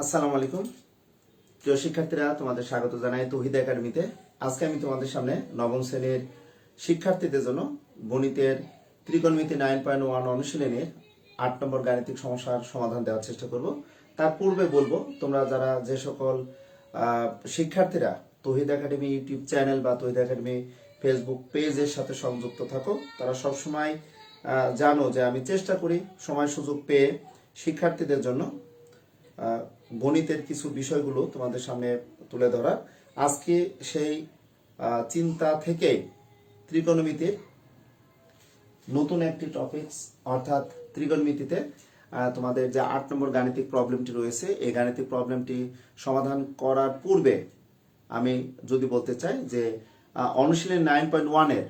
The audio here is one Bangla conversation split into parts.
আসসালামু আলাইকুম। প্রিয় শিক্ষার্থীরা, তোমাদের স্বাগত জানাই তহিদ একাডেমিতে। আজকে আমি তোমাদের সামনে নবম শ্রেণির শিক্ষার্থীদের জন্য গণিতের ত্রিকোণমিতি নাইন পয়েন্ট ওয়ান অনুশীলনের আট নম্বর গাণিতিক সমস্যার সমাধান দেওয়ার চেষ্টা করব। তার পূর্বে বলব, তোমরা যারা যে সকল শিক্ষার্থীরা তহিদ একাডেমি ইউটিউব চ্যানেল বা তহিদ একাডেমি ফেসবুক পেজের সাথে সংযুক্ত থাকো, তারা সবসময় জানো যে আমি চেষ্টা করি সময় সুযোগ পেয়ে শিক্ষার্থীদের জন্য গণিতের কিছু বিষয়গুলো তোমাদের সামনে তুলে ধরা। আজকে সেই চিন্তা থেকে ত্রিকোণমিতির নতুন একটি টপিকস অর্থাৎ ত্রিকোণমিতিতে তোমাদের যে আট নম্বর গাণিতিক প্রবলেমটি রয়েছে, এই গাণিতিক প্রবলেমটি সমাধান করার পূর্বে আমি যদি বলতে চাই যে অনুশীলন নাইন পয়েন্ট ওয়ানের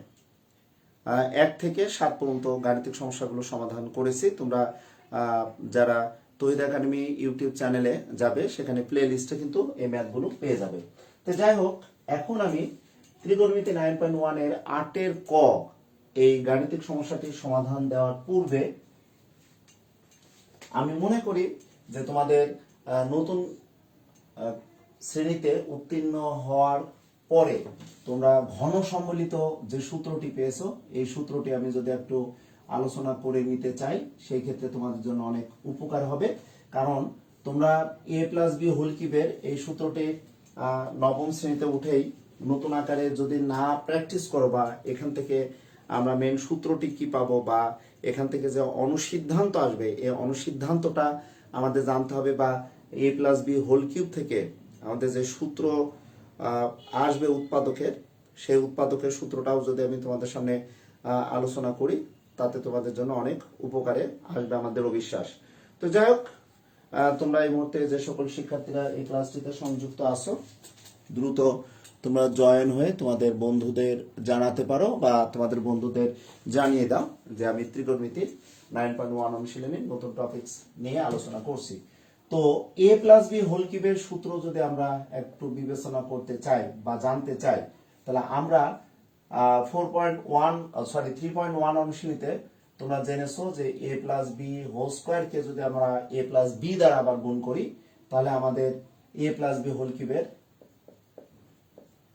এক থেকে সাত পর্যন্ত গাণিতিক সমস্যাগুলো সমাধান করেছি। তোমরা যারা তৈরি একাডেমি ইউটিউব চ্যানেলে যাবে, সেখানে প্লে লিস্টে কিন্তু এই ম্যাথগুলো পেয়ে যাবে। তো যাই হোক, এখন আমি ত্রিকোণমিতি নাইন পয়েন্ট ওয়ানের আটের ক এই গাণিতিক সমস্যাটির সমাধান দেওয়ার পূর্বে আমি মনে করি যে তোমাদের নতুন শ্রেণীতে উত্তীর্ণ হওয়ার পরে তোমরা ঘন সম্মিলিত যে সূত্রটি পেয়েছ, এই সূত্রটি আমি যদি একটু আলোচনা করে নিতে চাই, সেই ক্ষেত্রে তোমাদের জন্য অনেক উপকার হবে। কারণ তোমরা এ প্লাস বি হোল কিউবের এই সূত্রটি নবম শ্রেণীতে উঠেই নতুন আকারে যদি না প্র্যাকটিস করো বা এখান থেকে আমরা মেন সূত্রটি কি পাবো বা এখান থেকে যে অনুসিদ্ধান্ত আসবে, এই অনুসিদ্ধান্তটা আমাদের জানতে হবে বা A plus B whole cube থেকে আমাদের যে সূত্র আসবে উৎপাদকের, সেই উৎপাদকের সূত্রটাও যদি আমি তোমাদের সামনে আলোচনা করি তাতে তোমাদের জন্য অনেক উপকারে আসবে আমাদের অবিশ্বাস। তো যাই হোক তোমরা এই মুহূর্তে যে সকল শিক্ষার্থীরা এই ক্লাসটিতে সংযুক্ত আসো দ্রুত তোমরা জয়েন হয়ে তোমাদের বন্ধুদের জানাতে পারো বা তোমাদের বন্ধুদের জানিয়ে দাও যে আমি ত্রিকোণমিতির নাইন পয়েন্ট ওয়ান অনুশীলনী নতুন টপিকস নিয়ে আলোচনা করছি। তো এ প্লাস বি হোল কিউবের সূত্র যদি আমরা একটু বিবেচনা করতে চাই বা জানতে চাই, তাহলে আমরা four point one sorry three point one অনুশীলনীতে তোমরা জেনেছো যে এ প্লাস বি হোল স্কোয়ারকে যদি আমরা এ প্লাস বি দ্বারা আবার গুণ করি, তাহলে আমাদের এ প্লাস বি হোল কিউবের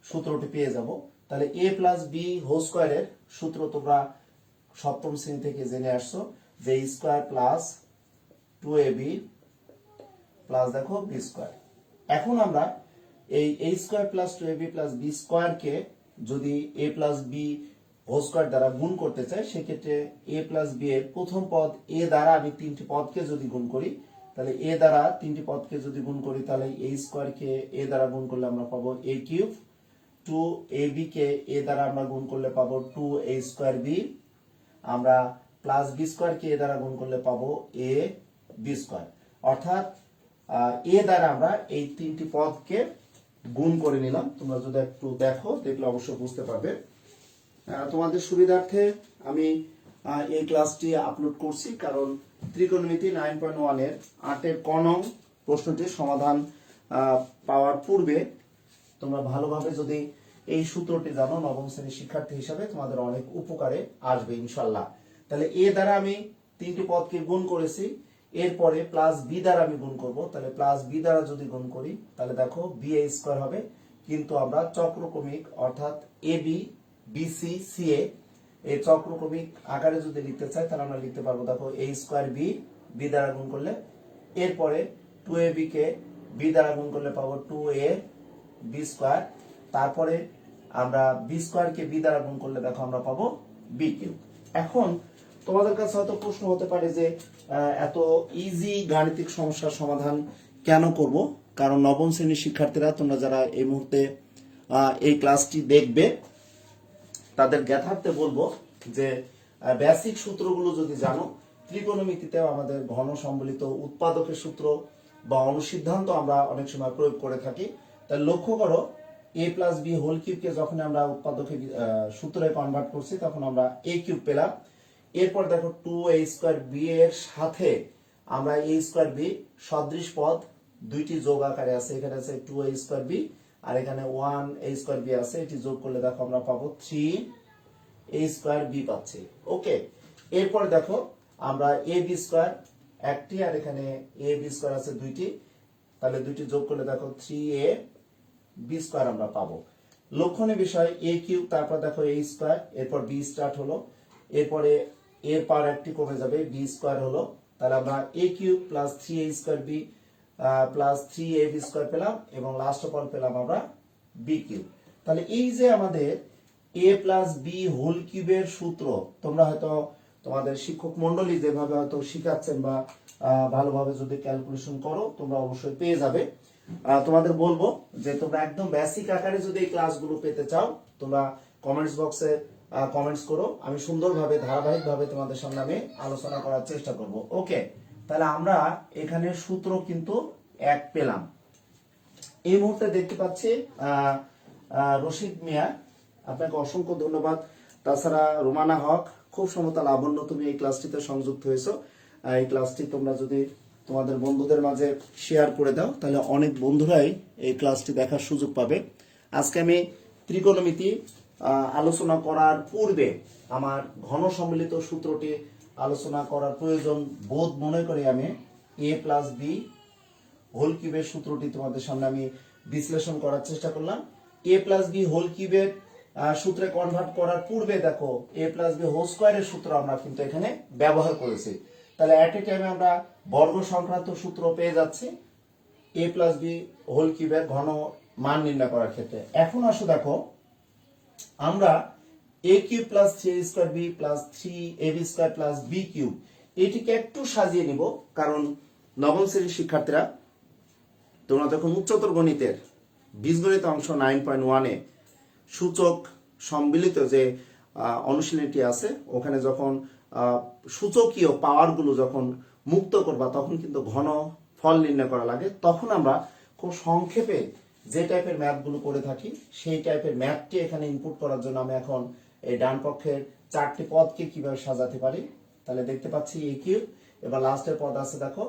সূত্রটি পেয়ে যাব। তাহলে এ প্লাস বি হোল স্কোয়ারের সূত্র তোমরা সপ্তম শ্রেণি থেকে জেনে আসছো যে square plus two A B plus দেখো বি স্কোয়ার এখন আমরা এই A square plus two A B plus B স্কোয়ারকে যদি A plus B whole square দ্বারা গুণ করতে চাই সেক্ষেত্রে এ প্লাস বি এর প্রথম পদ এ দ্বারা আমি তিনটি পদকে যদি গুণ করি, তাহলে এ দ্বারা তিনটি পদকে যদি গুণ করি, তাহলে এ স্কোয়ারকে এ দ্বারা গুণ করলে আমরা পাবো a cube two a b কে এ দ্বারা আমরা গুণ করলে পাবো টু এ স্কোয়ার বি আমরা প্লাস বি স্কোয়ার কে এ দ্বারা গুণ করলে পাবো এ বি স্কোয়ার অর্থাৎ এ দ্বারা আমরা এই তিনটি পদকে গুণ করে নিলাম। তোমরা যদি একটু দেখো, দেখলে অবশ্যই বুঝতে পারবে। তোমাদের সুবিধার্থে আমি এই ক্লাসটি আপলোড করছি, কারণ ত্রিকোণমিতি নাইন পয়েন্ট ওয়ানের আটের কনং প্রশ্নটির সমাধান পাওয়ার পূর্বে তোমরা ভালোভাবে যদি এই সূত্রটি জানো, নবম শ্রেণির শিক্ষার্থী হিসাবে তোমাদের অনেক উপকারে আসবে ইনশাল্লাহ তাহলে এ দ্বারা আমি তিনটি পদকে গুণ করেছি। এরপরে প্লাস বি দ্বারা আমি গুণ করব, তাহলে প্লাস বি দ্বারা যদি গুণ করি, তাহলে দেখো বি এ স্কোয়ার হবে। কিন্তু আমরা চক্রক্রমিক অর্থাৎ a b bc c a এই চক্রক্রমিক আকারে যদি লিখতে চাই, তাহলে আমরা লিখতে পারব, দেখো এ স্কোয়ার বি বি দ্বারা গুণ করলে। এরপরে টু এ বি কে বি দ্বারা গুণ করলে পাবো টু এ বি স্কোয়ার তারপরে আমরা বি স্কোয়ারকে বি দ্বারা গুণ করলে দেখো আমরা পাবো বি কিউব এখন তোমাদের কাছে হয়তো প্রশ্ন হতে পারে যে এত ইজি গাণিতিক সমস্যার সমাধান কেন করব? কারণ নবম শ্রেণির শিক্ষার্থীরা তোমরা যারা এই মুহূর্তে এই ক্লাসটি দেখবে তাদের জ্ঞাতার্থে বলব যে বেসিক সূত্রগুলো যদি জানো ত্রিকোণমিতিতেও আমাদের ঘন সম্বলিত উৎপাদকের সূত্র বা অনুসিদ্ধান্ত আমরা অনেক সময় প্রয়োগ করে থাকি। তাই লক্ষ্য করো এ প্লাস বি হোল কিউবকে যখন আমরা উৎপাদকে আহ, সূত্রে কনভার্ট করছি তখন আমরা এ কিউব পেলাম। এরপর দেখো টু এ স্কোয়ার বি এর সাথে আমরা এ স্কোয়ার বি সদৃশ পদ দুইটি যোগ আকারে আছে। এখানে আছে টু এ স্কোয়ার বি আর এখানে ওয়ান এ স্কোয়ার বি আছে। এটি যোগ করলে দেখো আমরা পাবো থ্রি এ স্কোয়ার বি পাচ্ছি। ওকে এরপর দেখো আমরা এ বি স্কোয়ার একটি আর এখানে এ বি স্কোয়ার আছে দুইটি। তাহলে দুইটি যোগ করলে দেখো থ্রি এ বি স্কোয়ার আমরা পাবো। লক্ষণীয় বিষয় এ কিউব তারপর দেখো এ স্কোয়ার এরপর বি স্টার্ট হলো। এরপরে এ পাওয়ার একটি কমে যাবে বি স্কোয়ার হলো, তাহলে আমরা a cube plus three a square b plus three a b square পেলাম এবং লাস্ট অফ অল পেলাম আমরা বি কিউব তাহলে এই যে আমাদের এ প্লাস বি হোল কিউবের সূত্র, তোমরা হয়তো তোমাদের শিক্ষক মন্ডলী যেভাবে হয়তো শিখাচ্ছেন বা ভালোভাবে যদি ক্যালকুলেশন করো, তোমরা অবশ্যই পেয়ে যাবে। তোমাদের বলব যে তোমরা একদম বেসিক আকারে যদি এই ক্লাসগুলো পেতে চাও, তোমরা কমেন্টস বক্সে কমেন্টস করো। আমি সুন্দরভাবে, ধারাবাহিকভাবে তোমাদের সামনে আমি আলোচনা করার চেষ্টা করব। ওকে তাহলে আমরা এখানে সূত্র কিন্তু এক পেলাম। এই মুহূর্তে দেখতে পাচ্ছি রশিদ মিয়া, আপনাকে অসংখ্য ধন্যবাদ। তাছাড়া রুমানা হক, খুব সমতা লাবণ্য, তুমি এই ক্লাসটিতে সংযুক্ত হয়েছো। এই ক্লাসটি তোমরা যদি তোমাদের বন্ধুদের মাঝে শেয়ার করে দাও, তাহলে অনেক বন্ধুরাই এই ক্লাসটি দেখার সুযোগ পাবে। আজকে আমি ত্রিকোণমিতি আলোচনা করার পূর্বে আমার ঘন সম্মিলিত সূত্রটি আলোচনা করার প্রয়োজন বোধ মনে করে আমি এ প্লাস বি হোল কিউবের সূত্রটি তোমাদের সামনে আমি বিশ্লেষণ করার চেষ্টা করলাম। এ প্লাস বি হোল কিউবের সূত্রে কনভার্ট করার পূর্বে দেখো এ প্লাস বি হোল স্কোয়ারের সূত্র আমরা কিন্তু এখানে ব্যবহার করেছি। তাহলে অ্যাট এ টাইমে আমরা বর্গ সংক্রান্ত সূত্র পেয়ে যাচ্ছি এ প্লাস বি হোল কিউবের ঘন মান নির্ণয় করার ক্ষেত্রে। এখন আসো দেখো আমরা a cube plus three square b plus three a b square plus b cube এটিকে একটু সাজিয়ে নিব, কারণ নবম শ্রেণির শিক্ষার্থীরা, তোমরা যখন উচ্চতর গণিতের বীজগণিত অংশ নাইন পয়েন্ট ওয়ানে সূচক সম্মিলিত যে অনুশীলনীটি আছে, ওখানে যখন সূচকীয় পাওয়ারগুলো যখন মুক্ত করবা, তখন কিন্তু ঘন ফল নির্ণয় করা লাগে, তখন আমরা খুব সংক্ষেপে যে টাইপের ম্যাথগুলো করে থাকি, সেই টাইপের ম্যাথটি এখানে ইনপুট করার জন্য আমি এখন এই ডান পক্ষের চারটি পদকে কীভাবে সাজাতে পারি, তাহলে দেখতে পাচ্ছি এ কিউব এবার লাস্টের পদ আছে দেখো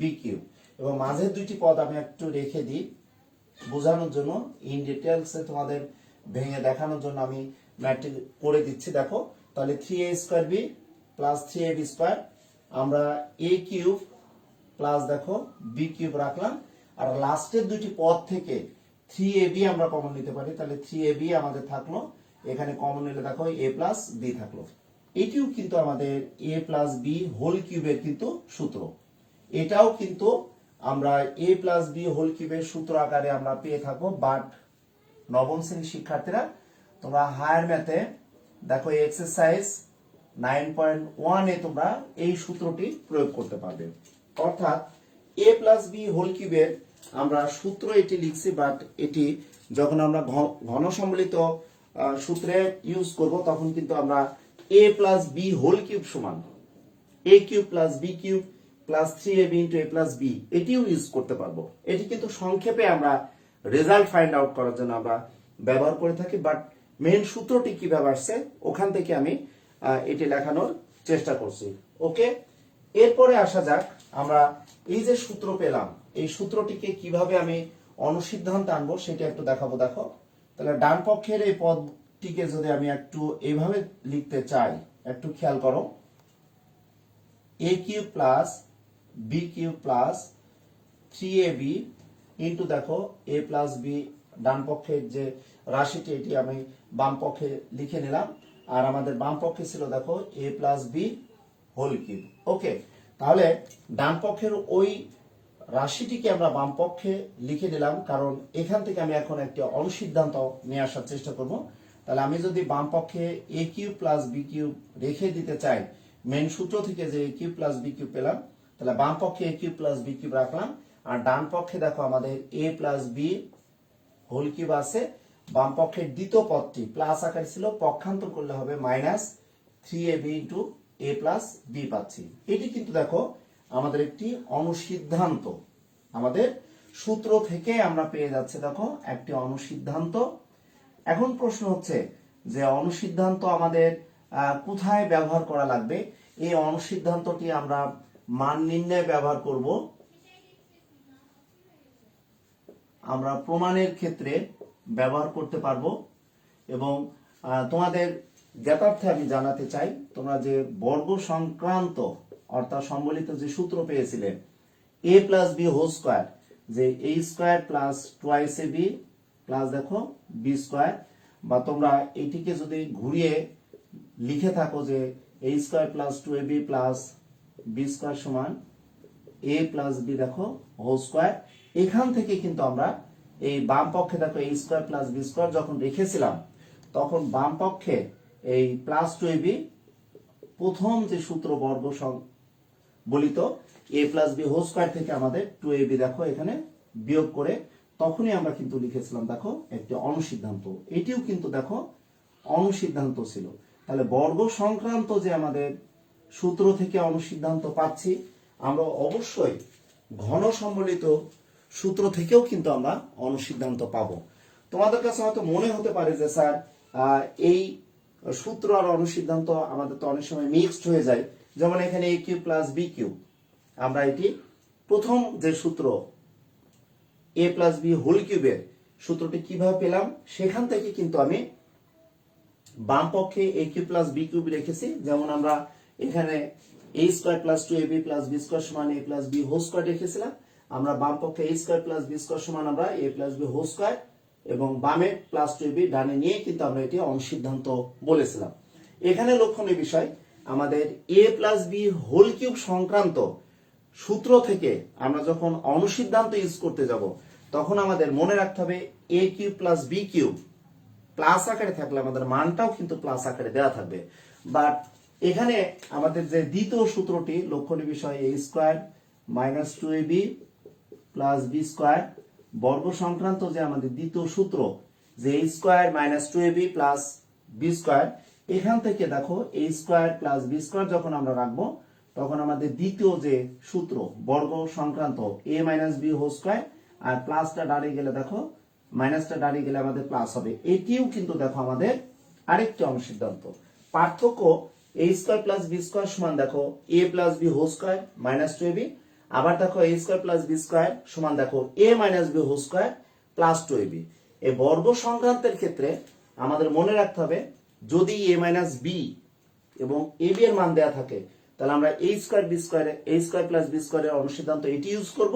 বি কিউব এবং মাঝের দুইটি পদ আমি একটু রেখে দিই, বোঝানোর জন্য ইন ডিটেলসে তোমাদের ভেঙে দেখানোর জন্য আমি ম্যাটটি করে দিচ্ছি, দেখো, তাহলে three a square b plus three a b square আমরা এ কিউব প্লাস দেখো বি কিউব রাখলাম, আর লাস্টের দুইটি পদ থেকে থ্রি এ বি আমরা কমন নিতে পারি, তাহলে থ্রি এ বি আমাদের থাকল। এখানে কমন নিলে দেখো এ প্লাস বি থাকল। এটিও কিন্তু আমাদের এ প্লাস বি হোল কিউবের কিন্তু সূত্র। এটাও কিন্তু আমরা এ প্লাস বি হোল কিউবের সূত্র আকারে আমরা পেয়ে থাকব বাট নবম শ্রেণির শিক্ষার্থীরা, তোমরা হায়ার ম্যাথে দেখো এক্সারসাইজ নাইন পয়েন্ট ওয়ানে তোমরা এই সূত্রটি প্রয়োগ করতে পারবে। অর্থাৎ এ প্লাস বি হোল কিউবের আমরা সূত্র এটি লিখছি বাট এটি যখন আমরা ঘন সম্মিলিত সূত্রে ইউজ করব, তখন কিন্তু আমরা a plus b whole cube সমান। A cube plus b cube plus three a b into a plus b এটিও ইউজ করতে পারব। এটি কিন্তু সংক্ষেপে আমরা রেজাল্ট ফাইন্ড আউট করার জন্য আমরা ব্যবহার করে থাকি বাট মেন সূত্রটি কীভাবে আসছে, ওখান থেকে আমি এটি লেখানোর চেষ্টা করছি। ওকে এরপরে আসা যাক, আমরা এই যে সূত্র পেলাম এই সূত্রটিকে কীভাবে আমি অনুসিদ্ধান্ত আনব সেটা একটু দেখাবো, দেখো। তাহলে ডান পক্ষের এই পদটিকে যদি আমি একটু এইভাবে লিখতে চাই, একটু খেয়াল করো। A cube plus b cube plus three a b into দেখো এ প্লাস বি ডান পক্ষের যে রাশিটি, এটি আমি বাম পক্ষে লিখে নিলাম। আর আমাদের বাম পক্ষে ছিল, দেখো a plus b whole cube. Okay, তাহলে ডান পক্ষের ওই রাশিটিকে আমরা বাম পক্ষে লিখে নিলাম কারণ এখান থেকে আমি এখন একটি অনুসিদ্ধান্ত নিয়ে আসার চেষ্টা করব। তাহলে আমি যদি বাম পক্ষে a cube plus b cube রেখে দিতে চাই মেন সূত্র থেকে যে a cube plus b cube পেলাম, তাহলে বাম পক্ষে a cube plus b cube রাখলাম, আর ডান পক্ষে দেখো আমাদের a plus b whole cube আছে, বাম পক্ষের দ্বিতীয় পদটি প্লাস আকারে ছিল, পক্ষান্তর করলে হবে minus three a b into a plus b পাচ্ছি। এটি কিন্তু দেখো আমাদের একটি অনুসিদ্ধান্ত। আমাদের সূত্র থেকে আমরা পেয়ে যাচ্ছে দেখো, একটি অনুসিদ্ধান্ত। এখন প্রশ্ন হচ্ছে যে অনুসিদ্ধান্ত আমাদের কোথায় ব্যবহার করা লাগবে? এই অনুসিদ্ধান্তটি আমরা মান নির্ণয়ে ব্যবহার করব। আমরা প্রমাণের ক্ষেত্রে ব্যবহার করতে পারব এবং তোমাদের জ্ঞাতার্থে আমি জানাতে চাই, তোমরা যে বর্গ সংক্রান্ত অর্থাৎ সম্বলিত যে সূত্র পেয়েছিলে a plus b whole square যে a square plus twice a b plus দেখো বি স্কোয়ার বা তোমরা এটিকে যদি ঘুরিয়ে লিখে থাকো যে a square plus two a b plus b square সমান এ প্লাস বি দেখো হোল স্কোয়ার এখান থেকে কিন্তু আমরা এই বাম পক্ষে দেখো a square plus b square যখন রেখেছিলাম, তখন বাম পক্ষে এই প্লাস টু এ বি প্রথম যে সূত্র বর্গ সং- বলিত a plus b whole square থেকে আমাদের টু এ বি দেখো, এখানে বিয়োগ করে তখনই আমরা কিন্তু লিখেছিলাম, দেখো, একটি অনুসিদ্ধান্ত। এটিও কিন্তু দেখো, অনুসিদ্ধান্ত ছিল। তাহলে বর্গ সংক্রান্ত যে আমাদের সূত্র থেকে অনুসিদ্ধান্ত পাচ্ছি, আমরা অবশ্যই ঘন সম্বলিত সূত্র থেকেও কিন্তু আমরা অনুসিদ্ধান্ত পাবো। তোমাদের কাছে হয়তো মনে হতে পারে যে, স্যার এই সূত্র আর অনুসিদ্ধান্ত আমাদের তো অনেক সময় মিক্সড হয়ে যায়। যেমন এখানে a cube plus b cube আমরা এটি প্রথম যে সূত্র এ প্লাস বি হোল কিউবের সূত্রটি কীভাবে পেলাম, সেখান থেকে কিন্তু আমি বাম পক্ষে a cube plus b cube রেখেছি। যেমন আমরা এখানে a square plus two a b plus b square সমান a plus b whole square রেখেছিলাম। আমরা বাম পক্ষে a square plus b square সমান আমরা a plus b whole square এবং বামে প্লাস টু এ বি ডানে নিয়ে কিন্তু আমরা এটি অনুসিদ্ধান্ত বলেছিলাম। এখানে লক্ষণীয় বিষয় আমাদের a plus b whole cube সংক্রান্ত সূত্র থেকে আমরা যখন অনুসিদ্ধান্ত ইউজ করতে যাব, তখন আমাদের মনে রাখতে হবে a cube plus b cube plus আকারে থাকলে আমাদের মানটাও কিন্তু প্লাস আকারে দেওয়া থাকবে। বাট এখানে আমাদের যে দ্বিতীয় সূত্রটি লক্ষণীয় বিষয় a square minus two a b plus b square বর্গ সংক্রান্ত যে আমাদের দ্বিতীয় সূত্র, যে a square minus two a b plus b square এখান থেকে দেখো a square plus b square যখন আমরা রাখব, তখন আমাদের দ্বিতীয় যে সূত্র, বর্গ সংক্রান্ত a minus b whole square আর প্লাসটা দাঁড়িয়ে গেলে দেখো মাইনাসটা দাঁড়িয়ে গেলে আমাদের প্লাস হবে। এটিও কিন্তু দেখো আমাদের আরেকটি অনুসিদ্ধান্ত পার্থক্য a square plus b square সমান দেখো a plus b whole square minus two b আবার দেখো a square plus b square সমান দেখো a minus b whole square plus two b এই বর্গ সংক্রান্তের ক্ষেত্রে আমাদের মনে রাখতে হবে যদি এ মাইনাস বি এবং এ বি এর মান দেয়া থাকে, তাহলে আমরা এ স্কোয়ার বি স্কোয়ারে এ স্কোয়ার প্লাস বি স্কোয়ারের অনুসিদ্ধান্ত এটি ইউজ করব।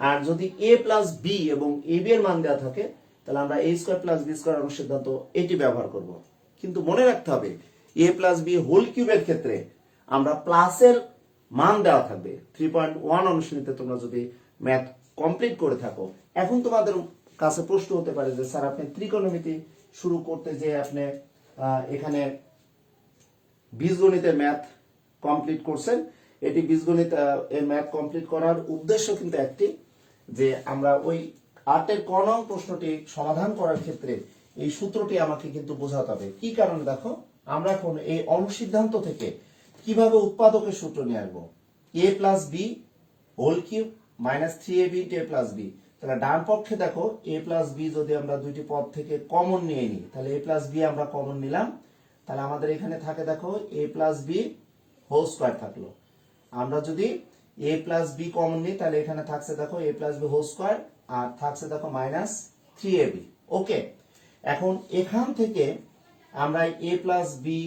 আর যদি এ প্লাস বি এবং এ বি এর মান দেওয়া থাকে, তাহলে আমরা a square plus b square অনুসিদ্ধান্ত এটি ব্যবহার করব। কিন্তু মনে রাখতে হবে এ প্লাস বি হোল কিউবের ক্ষেত্রে আমরা প্লাসের মান দেওয়া থাকবে। থ্রি পয়েন্ট ওয়ান অনুশীলনীতে তোমরা যদি ম্যাথ কমপ্লিট করে থাকো। এখন তোমাদের কাছে প্রশ্ন হতে পারে যে, স্যার, আপনি ত্রিকোণমিতি শুরু করতে যে আপনি এখানে বীজগণিতের ম্যাথ কমপ্লিট করছেন। এটি বীজগণিত এর ম্যাথ কমপ্লিট করার উদ্দেশ্য কিন্তু একটি, যে আমরা ওই আটের ক নং প্রশ্নটি সমাধান করার ক্ষেত্রে এই সূত্রটি আমাকে কিন্তু বোঝাতে হবে। কি কারণে দেখো? আমরা এখন এই অনুসিদ্ধান্ত থেকে কীভাবে উৎপাদকের সূত্র নিয়ে আসব? A plus b whole cube minus three a b a plus b তাহলে ডান পক্ষে দেখো এ প্লাস বি যদি আমরা দুইটি পদ থেকে কমন নিয়ে নিই, তাহলে এ প্লাস বি আমরা কমন নিলাম। তাহলে আমাদের এখানে থাকে দেখো a plus b whole square থাকল। আমরা যদি এ প্লাস বি কমন নিই, তাহলে এখানে থাকছে দেখো a plus b whole square আর থাকছে দেখো minus three a b okay এখন এখান থেকে আমরা এ প্লাস বি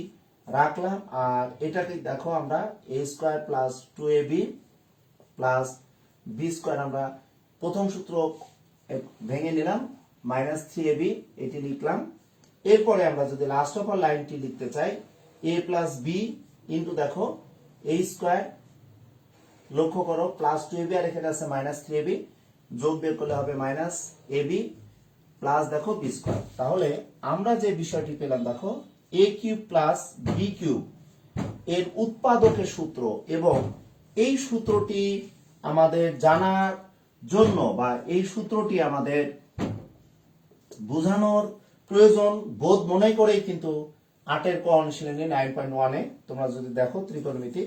রাখলাম, আর এটাকে দেখো আমরা a square plus two a b plus b square আমরা প্রথম সূত্র ভেঙে নিলাম মাইনাস থ্রি এ বি এটি লিখলাম। এরপরে আমরা যদি লাস্ট অফ লাইনটি লিখতে চাই এ প্লাস বি ইন্টু দেখো এ স্কোয়ার লক্ষ্য করো প্লাস টু এবি আর এখানে আছে মাইনাস থ্রি এবি যোগ বের করলে হবে মাইনাস এবি প্লাস দেখো বি স্কোয়ার তাহলে আমরা যে বিষয়টি পেলাম, দেখো a cube plus b cube এর উৎপাদকের সূত্র, এবং এই সূত্রটি আমাদের জানার জন্য বা এই সূত্রটি আমাদের বোঝানোর প্রয়োজন বোধ মনে করেই কিন্তু আটের ক অনুশীলনী নাইন পয়েন্ট ওয়ানে তোমরা যদি দেখো ত্রিকোণমিতি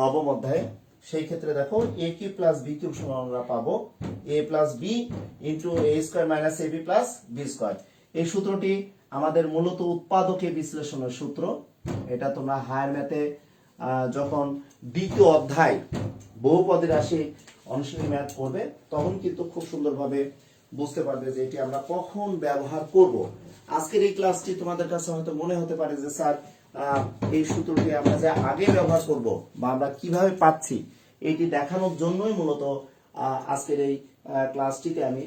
নবম অধ্যায়ে, সেই ক্ষেত্রে দেখো a cube plus b cube সমান আমরা পাবো a plus b into a square minus a b plus b square এই সূত্রটি আমাদের মূলত উৎপাদকে বিশ্লেষণের সূত্র। এটা তোমরা হায়ার ম্যাথে যখন দ্বিতীয় অধ্যায় বহুপদী রাশি অনুশীলনী ম্যাথ করবে, তখন কিন্তু খুব সুন্দরভাবে বুঝতে পারবে যে এটি আমরা কখন ব্যবহার করব। আজকের এই ক্লাসটি তোমাদের কাছে হয়তো মনে হতে পারে যে, স্যার এই সূত্রটি আমরা যে আগে ব্যবহার করব বা আমরা কীভাবে পাচ্ছি, এটি দেখানোর জন্যই মূলত আজকের এই ক্লাসটিতে আমি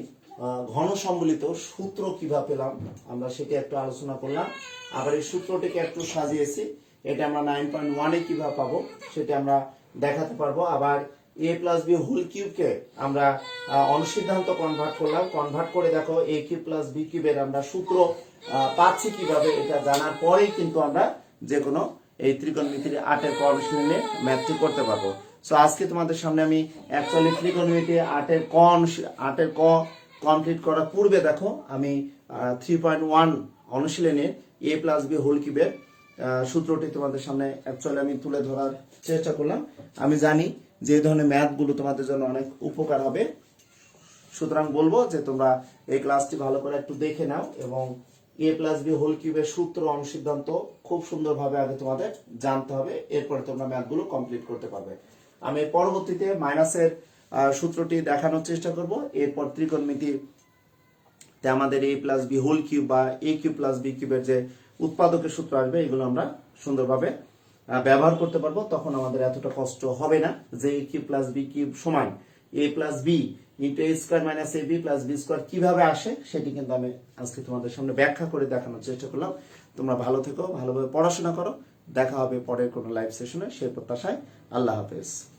ঘন সম্বলিত সূত্র কীভাবে পেলাম, আমরা সেটি একটু আলোচনা করলাম। আবার এই সূত্রটিকে একটু সাজিয়েছি, এটা আমরা নাইন পয়েন্ট ওয়ানে কীভাবে পাবো, সেটা আমরা দেখাতে পারব। আবার এ প্লাস বি হোল কিউবকে আমরা অনুসিদ্ধান্ত কনভার্ট করলাম। কনভার্ট করে দেখো এ কিউব প্লাস বি কিউবের আমরা সূত্র পাচ্ছি কীভাবে, এটা জানার পরেই কিন্তু আমরা যে কোনো এই ত্রিকোণমিতির আটের ক অনুশীলনে ম্যাথটি করতে পারব। সো আজকে তোমাদের সামনে আমি অ্যাকচুয়ালি ত্রিকোণমিতি আটের ক অনুশী- আটের ক কমপ্লিট করার পূর্বে দেখো, আমি থ্রি পয়েন্ট ওয়ান অনুশীলনে এ প্লাস বি হোল কিউবের সূত্রটি তোমাদের সামনে অ্যাকচুয়ালি আমি তুলে ধরার চেষ্টা করলাম। আমি জানি যে ধরনের ম্যাথগুলো তোমাদের জন্য অনেক উপকার হবে। সুতরাং বলব যে তোমরা এই ক্লাসটি ভালো করে একটু দেখে নাও এবং এ প্লাস বি হোল কিউবের সূত্র অনুসিদ্ধান্ত খুব সুন্দরভাবে আগে তোমাদের জানতে হবে, এরপরে তোমরা ম্যাথগুলো কমপ্লিট করতে পারবে। আমি পরবর্তীতে মাইনাসের সূত্রটি দেখানোর চেষ্টা করব। এরপর ত্রিকোণমিতি তে আমাদের a plus b whole cube বা এ কিউব প্লাস বি কিউবের যে উৎপাদকের সূত্র আসবে, এগুলো আমরা সুন্দরভাবে ব্যবহার করতে পারব, তখন আমাদের এতটা কষ্ট হবে না। যে এ প্লাস বি কিউব সমান a plus b into a square minus a b plus b square কীভাবে আসে, সেটি কিন্তু আমি আজকে তোমাদের সামনে ব্যাখ্যা করে দেখানোর চেষ্টা করলাম। তোমরা ভালো থেকো, ভালোভাবে পড়াশোনা করো। দেখা হবে পরের কোনো লাইভ সেশনে সেই প্রত্যাশায়। আল্লাহ হাফেজ।